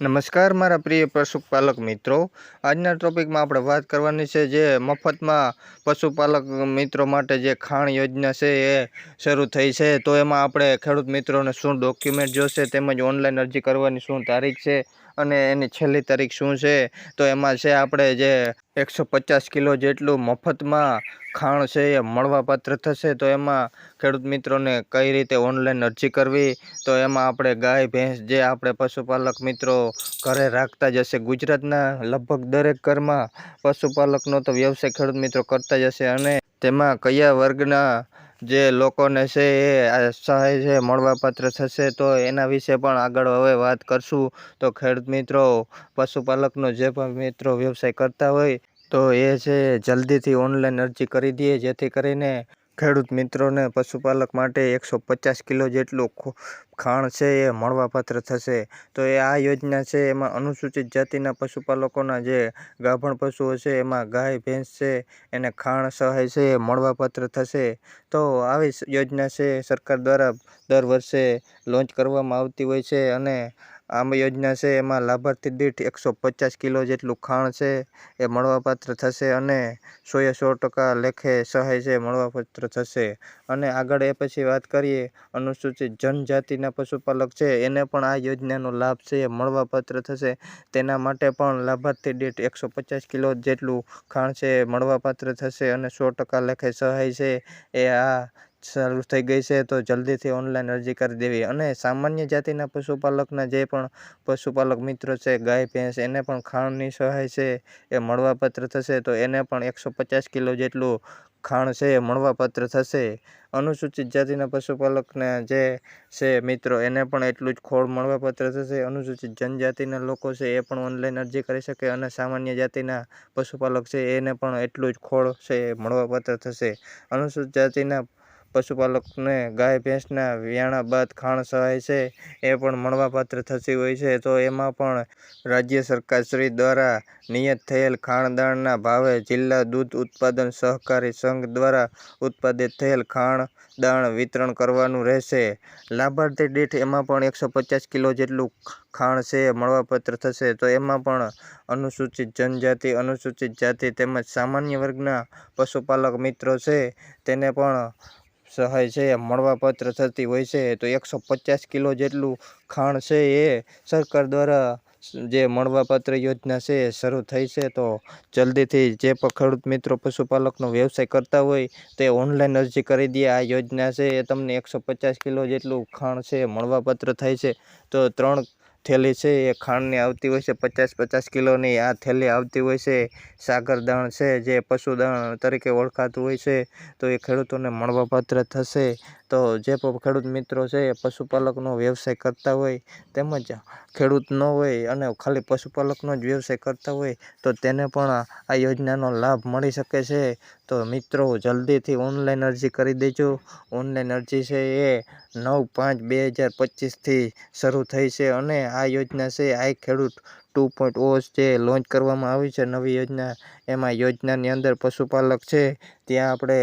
નમસ્કાર, મારા પ્રિય પશુપાલક મિત્રો. આજના ટોપિકમાં આપણે વાત કરવાની છે જે મફતમાં પશુપાલક મિત્રો માટે જે ખાણ યોજના છે એ શરૂ થઈ છે. તો એમાં આપણે ખેડૂત મિત્રોને શું ડોક્યુમેન્ટ જોશે તેમજ ઓનલાઈન અરજી કરવાની શું તારીખ છે અને એની છેલ્લી તારીખ શું છે? તો એમાં છે આપણે જે એકસો પચાસ કિલો જેટલું મફતમાં ખાણ છે એ મળવાપાત્ર થશે. તો એમાં ખેડૂત મિત્રોને કઈ રીતે ઓનલાઈન અરજી કરવી? તો એમાં આપણે ગાય, ભેંસ જે આપણે પશુપાલક મિત્રો ઘરે રાખતા જ હશે ગુજરાતના લગભગ દરેક ઘરમાં પશુપાલકનો તો વ્યવસાય ખેડૂત મિત્રો કરતા જ હશે. અને તેમાં કયા વર્ગના જે લોકોને છે એ સહાય છે મળવાપાત્ર થશે, તો એના વિશે પણ આગળ હવે વાત કરશું. તો ખેડૂત મિત્રો, પશુપાલકનો જે પણ મિત્રો વ્યવસાય કરતા હોય, તો એ છે જલ્દીથી ઓનલાઈન અરજી કરી દઈએ જેથી કરીને ખેડૂત મિત્રોને પશુપાલક માટે એકસો પચાસ કિલો જેટલું ખાણ છે એ મળવાપાત્ર થશે. તો એ આ યોજના છે, એમાં અનુસૂચિત જાતિના પશુપાલકોના જે ગાભણ પશુઓ છે એમાં ગાય, ભેંસ છે, એને ખાણ સહાય છે એ મળવાપાત્ર થશે. તો આવી યોજના છે, સરકાર દ્વારા દર વર્ષે લોન્ચ કરવામાં આવતી હોય છે અને આમ યોજના છે, એમાં લાભાર્થી દીઠ એકસો પચાસ કિલો જેટલું ખાણ છે, એ મળવાપાત્ર થશે અને સોએ સો ટકા લેખે સહાય છે મળવાપાત્ર થશે. અને આગળ એ પછી વાત કરીએ, અનુસૂચિત જનજાતિના પશુપાલક છે, એને પણ આ યોજનાનો લાભ છે, એ મળવાપાત્ર થશે. તેના માટે પણ લાભાર્થી દીઠ એકસો પચાસ કિલો જેટલું ખાણ છે મળવાપાત્ર થશે અને સો ટકા લેખે સહાય છે, એ આ ચાલુ થઈ ગઈ છે, તો જલ્દીથી ઓનલાઈન અરજી કરી દેવી. અને સામાન્ય જાતિના પશુપાલકના જે પણ પશુપાલક મિત્રો છે, ગાય, ભેંસ, એને પણ ખાણની સહાય છે, એ મળવાપાત્ર થશે. તો એને પણ એકસો પચાસ કિલો જેટલું ખાણ છે, એ મળવાપાત્ર થશે. અનુસૂચિત જાતિના પશુપાલકને જે છે મિત્રો, એને પણ એટલું જ ખોળ મળવાપાત્ર થશે. અનુસૂચિત જનજાતિના લોકો છે, એ પણ ઓનલાઈન અરજી કરી શકે. અને સામાન્ય જાતિના પશુપાલક છે, એને પણ એટલું જ ખોળ છે, એ મળવાપાત્ર થશે. અનુસૂચિત જાતિના પશુપાલકને ગાય, ભેંસના વ્યાણા બાદ ખાણ સહાય છે એ પણ મળવાપાત્ર થતી હોય છે. તો એમાં પણ રાજ્ય સરકાર શ્રી દ્વારા નિયત થયેલ ખાણદાણના ભાવે જિલ્લા દૂધ ઉત્પાદન સહકારી સંઘ દ્વારા ઉત્પાદિત થયેલ ખાણ દાણ વિતરણ કરવાનું રહેશે. લાભાર્થી દીઠ એમાં પણ એકસો પચાસ કિલો જેટલું ખાણ છે મળવાપાત્ર થશે. તો એમાં પણ અનુસૂચિત જનજાતિ, અનુસૂચિત જાતિ તેમજ સામાન્ય વર્ગના પશુપાલક મિત્રો છે. તેને પણ સહાય છે, મળવાપાત્ર થતી હોય છે, તો એકસો પચાસ કિલો જેટલું ખાણ છે એ સરકાર દ્વારા જે મળવાપાત્ર યોજના છે એ શરૂ થઈ છે. તો જલ્દીથી જે પણ ખેડૂત મિત્રો, પશુપાલકનો વ્યવસાય કરતા હોય તે ઓનલાઈન અરજી કરી દે. આ યોજના છે એ તમને એકસો પચાસ કિલો જેટલું ખાણ છે, મળવાપાત્ર થાય છે. તો ત્રણ થેલી છે, એ ખાંડની આવતી હોય છે, પચાસ પચાસ કિલોની. આ થેલી આવતી હોય છે, સાગર દાણ છે, જે પશુદાણ તરીકે ઓળખાતું હોય છે, તો એ ખેડૂતોને મળવાપાત્ર થશે. તો જે ખેડૂત મિત્રો છે એ પશુપાલકનો વ્યવસાય કરતા હોય તેમજ ખેડૂત ન હોય અને ખાલી પશુપાલકનો જ વ્યવસાય કરતા હોય તો તેને પણ આ યોજનાનો લાભ મળી શકે છે. તો મિત્રો, જલ્દીથી ઓનલાઈન અરજી કરી દેજો. ઓનલાઈન અરજી છે એ નવ પાંચ બે હજાર પચીસથી શરૂ થઈ છે અને આ યોજના છે આ ખેડૂત ટુ પોઈન્ટ ઓ જે લોન્ચ કરવામાં આવી છે નવી યોજના. એમાં યોજનાની અંદર પશુપાલક છે, ત્યાં આપણે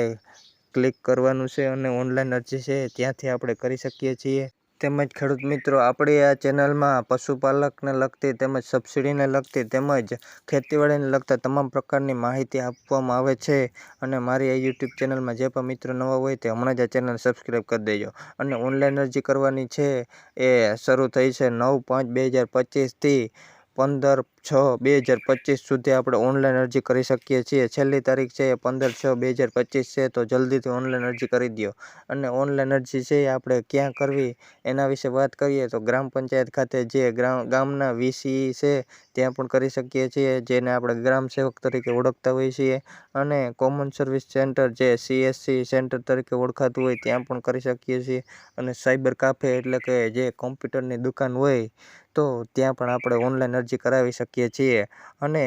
ક્લિક કરવાનું છે અને ઓનલાઈન અરજી છે, ત્યાંથી આપણે કરી શકીએ છીએ. તેમજ ખેડૂત મિત્રો, આપણી આ ચેનલમાં પશુપાલકને લગતી તેમજ સબસિડીને લગતી તેમજ ખેતીવાડીને લગતા તમામ પ્રકારની માહિતી આપવામાં આવે છે. અને મારી આ યુટ્યુબ ચેનલમાં જે પણ મિત્રો નવા હોય તે હમણાં જ આ ચેનલ સબસ્ક્રાઈબ કરી દેજો. અને ઓનલાઈન અરજી કરવાની છે એ શરૂ થઈ છે નવ પાંચ બે હજાર પચીસથી પંદર છ બે હજાર પચીસ સુધી આપણે ઓનલાઈન અરજી કરી શકીએ છીએ. છેલ્લી તારીખ છે એ પંદર છ બે હજાર પચીસ છે, તો જલ્દીથી ઓનલાઈન અરજી કરી દો અને ઓનલાઈન અરજી છે એ આપણે ક્યાં કરવી એના વિશે વાત કરીએ તો ગ્રામ પંચાયત ખાતે જે ગ્રામ, ગામના વીસી છે ત્યાં પણ કરી શકીએ છીએ, જેને આપણે ગ્રામ સેવક તરીકે ઓળખતા હોઈએ છીએ. અને કોમન સર્વિસ સેન્ટર જે સીએસસી સેન્ટર તરીકે ઓળખાતું હોય ત્યાં પણ કરી શકીએ છીએ. અને સાયબર કાફે એટલે કે જે કોમ્પ્યુટરની દુકાન હોય તો ત્યાં પણ આપણે ઓનલાઈન અરજી કરાવી શકીએ છીએ. અને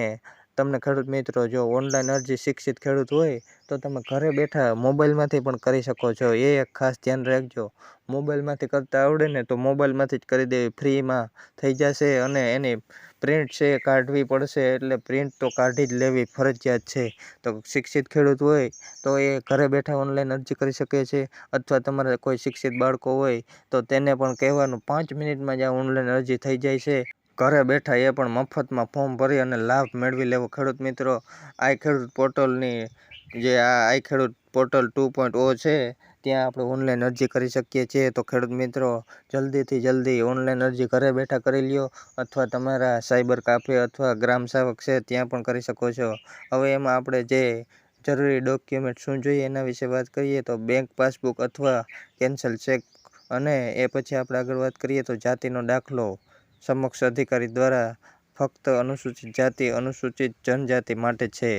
તમને ખેડૂત મિત્રો, જો ઓનલાઈન અરજી શિક્ષિત ખેડૂત હોય, તો તમે ઘરે બેઠા મોબાઈલમાંથી પણ કરી શકો છો. એ એક ખાસ ધ્યાન રાખજો. મોબાઈલમાંથી કરતાં આવડે ને તો મોબાઈલમાંથી જ કરી દેવી ફ્રીમાં થઈ જશે અને એની પ્રિન્ટ છે એ કાઢવી પડશે, એટલે પ્રિન્ટ તો કાઢી જ લેવી ફરજિયાત છે. તો શિક્ષિત ખેડૂત હોય, તો એ ઘરે બેઠા ઓનલાઈન અરજી કરી શકે છે. અથવા તમારે કોઈ શિક્ષિત બાળકો હોય, તો તેને પણ કહેવાનું, પાંચ મિનિટમાં જ આ ઓનલાઈન અરજી થઈ જાય છે. ઘરે બેઠા એ પણ મફતમાં ફોર્મ ભરી અને લાભ મેળવી લેવો. ખેડૂત મિત્રો આઈ ખેડૂત પોર્ટલની જે આ આઈ ખેડૂત પોર્ટલ ટુ પોઈન્ટ ઓ છે, ત્યાં આપણે ઓનલાઈન અરજી કરી શકીએ છીએ. તો ખેડૂત મિત્રો, જલ્દીથી જલ્દી ઓનલાઈન અરજી ઘરે બેઠા કરી લ્યો. અથવા તમારા સાયબર કાફે અથવા ગ્રામ સેવક છે, ત્યાં પણ કરી શકો છો. હવે એમાં આપણે જે જરૂરી ડોક્યુમેન્ટ શું જોઈએ એના વિશે વાત કરીએ તો બેંક પાસબુક અથવા કેન્સલ ચેક અને એ પછી આપણે આગળ વાત કરીએ તો જાતિનો દાખલો. સમક્ષ અધિકારી દ્વારા ફક્ત અનુસૂચિત જાતિ, અનુસૂચિત જનજાતિ માટે છે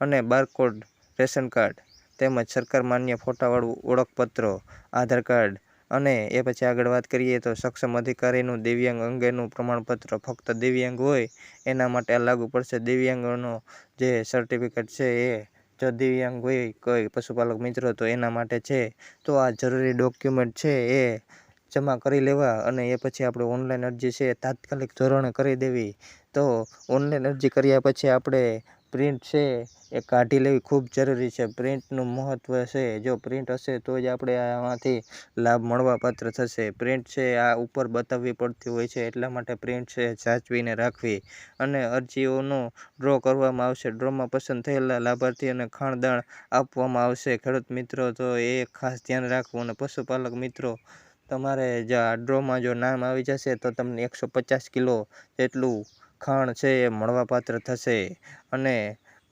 અને બારકોડ, રેશન કાર્ડ તેમજ સરકાર માન્ય ફોટાવાળું ઓળખપત્રો, આધાર કાર્ડ અને એ પછી આગળ વાત કરીએ તો સક્ષમ અધિકારીનું દિવ્યાંગ અંગેનું પ્રમાણપત્ર ફક્ત દિવ્યાંગ હોય, એના માટે આ લાગુ પડશે. દિવ્યાંગનો જે સર્ટિફિકેટ છે એ જો દિવ્યાંગ હોય કોઈ પશુપાલક મિત્રો, તો એના માટે છે. તો આ જરૂરી ડોક્યુમેન્ટ છે એ જમા કરી લેવા અને એ પછી આપણે ઓનલાઈન અરજી છે તાત્કાલિક ધોરણે કરી દેવી. તો ઓનલાઈન અરજી કર્યા પછી આપણે પ્રિન્ટ છે એ કાઢી લેવી ખૂબ જરૂરી છે. પ્રિન્ટનું મહત્ત્વ છે, જો પ્રિન્ટ હશે તો જ આપણે આમાંથી લાભ મળવાપાત્ર થશે. પ્રિન્ટ છે આ ઉપર બતાવવી પડતી હોય છે, એટલા માટે પ્રિન્ટ છે સાચવીને રાખવી. અને અરજીઓનો ડ્રો કરવામાં આવશે. ડ્રોમાં પસંદ થયેલા લાભાર્થીઓને ખાણદાણ આપવામાં આવશે. ખેડૂત મિત્રો, તો એ ખાસ ધ્યાન રાખવું. અને પશુપાલક મિત્રો તમારે જે ડ્રોમાં જો નામ આવી જશે તો તમને એકસો પચાસ કિલો જેટલું ખાણ છે એ મળવાપાત્ર થશે. અને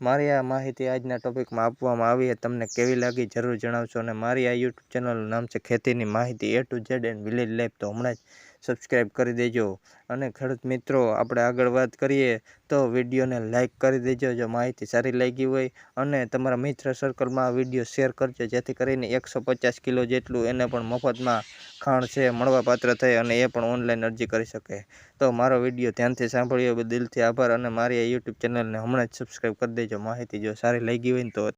મારી આ માહિતી આજના ટોપિકમાં આપવામાં આવી તમને કેવી લાગી જરૂર જણાવશો અને મારી આ યુટ્યુબ ચેનલનું નામ છે ખેતીની માહિતી A to Z and village life તો હમણાં જ સબસ્ક્રાઈબ કરી દેજો. અને ખેડૂત મિત્રો, આપણે આગળ વાત કરીએ તો વિડીયોને લાઇક કરી દેજો. જો માહિતી સારી લાગી હોય અને તમારા મિત્ર સર્કલમાં આ વીડિયો શેર કરજો. જેથી કરીને એકસો પચાસ કિલો જેટલું એને પણ મફતમાં ખાણ છે, મળવાપાત્ર થાય અને એ પણ ઓનલાઈન અરજી કરી શકે. તો મારો વીડિયો ધ્યાનથી સાંભળ્યો. દિલથી આભાર અને મારી આ યુટ્યુબ ચેનલને હમણાં જ સબસ્ક્રાઈબ કરી દેજો. માહિતી જો સારી લાગી હોય ને તો